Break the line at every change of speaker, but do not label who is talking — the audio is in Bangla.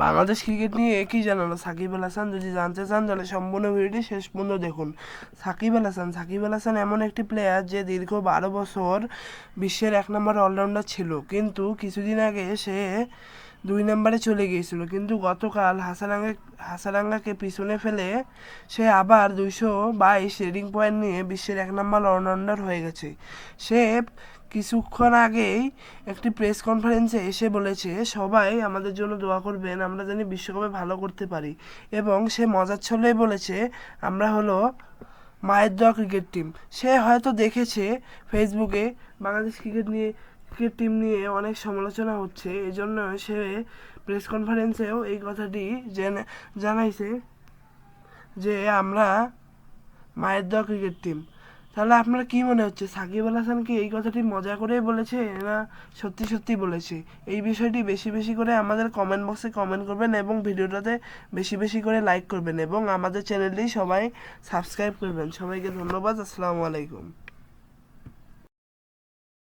বাংলাদেশ ক্রিকেট নিয়ে একই জানালো সাকিব আল হাসান যদি জানতে চান তাহলে সম্পূর্ণ ভিডিওটি শেষ পর্যন্ত দেখুন। সাকিব আল হাসান, সাকিব আল হাসান এমন একটি প্লেয়ার যে দীর্ঘ বারো বছর বিশ্বের এক নম্বর অলরাউন্ডার ছিল, কিন্তু কিছুদিন আগে সে দুই নম্বরে চলে গিয়েছিল। কিন্তু গতকাল হাসারাঙ্গা, হাসারাঙ্গাকে পিছনে ফেলে সে আবার দুইশো বাইশ রেডিং পয়েন্ট নিয়ে বিশ্বের এক নম্বর অলরাউন্ডার হয়ে গেছে। সে কিছুক্ষণ আগেই একটি প্রেস কনফারেন্সে এসে বলেছে, সবাই আমাদের জন্য দোয়া করবেন, আমরা জানি বিশ্বকাপে ভালো করতে পারি। এবং সে মজার ছলেই বলেছে, আমরা হলো মায়ের দোয়া ক্রিকেট টিম। সে হয়তো দেখেছে ফেসবুকে, বাংলাদেশ ক্রিকেট নিয়ে ক্রিকেট টিম নিয়ে অনেক সমালোচনা হচ্ছে। এজন্য সে প্রেস কনফারেন্সেও এই কথাটি জেনে, জানাইছে যে আমরা মায়ের দোয়া ক্রিকেট টিম তাহলে আপনার কি মনে হচ্ছে? সাকিব আল হাসান কি এই কথাটি মজা করেই বলেছে না সত্যি সত্যি বলেছে? এই বিষয়টি বেশি বেশি করে আমাদের কমেন্ট বক্সে কমেন্ট করবেন এবং ভিডিওটাতে বেশি বেশি করে লাইক করবেন এবং আমাদের চ্যানেলটি সবাই সাবস্ক্রাইব করবেন। সবাইকে ধন্যবাদ। আসসালামু আলাইকুম।